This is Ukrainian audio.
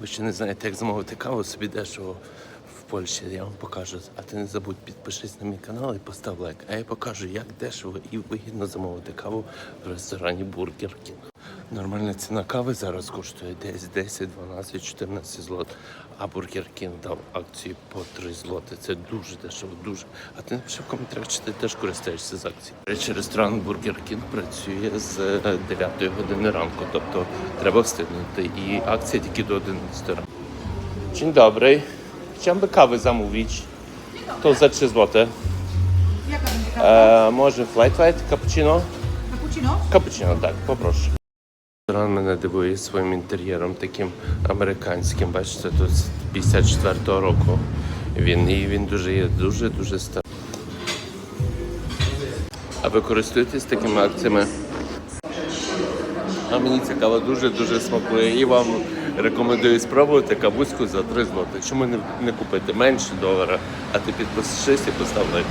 Ви ще не знаєте, як замовити каву собі дешево в Польщі. Я вам покажу. А ти не забудь підпишись на мій канал і постав лайк. А я покажу, як дешево і вигідно замовити каву в ресторані Бургер King. Нормальна ціна кави зараз коштує десь 10, 12, 14 злот. А Burger King дав акції по 3 злоти. Це дуже дешево, дуже. А ти напиши в коментарях, чи ти теж користуєшся з акцій. Речі, ресторан Burger King працює з е, 9 години ранку, тобто треба встигнути. І акція тільки до 11 ранку. Dzień dobry. Chciałbym kawę zamówić. To za 3 zł. Jaka będzie kawa? E, może flat white, cappuccino? Cappuccino? Cappuccino, так, попрошу. Ресторан мене дивує своїм інтер'єром таким американським. Бачите, тут з 54-го року. Він і він дуже є дуже дуже старий. А ви користуєтесь такими акціями? А мені ця кава дуже-дуже смакує. І вам рекомендую спробувати кавуську за 3 злоти. Чому не, купити менше долара, а ти підпишись і постав.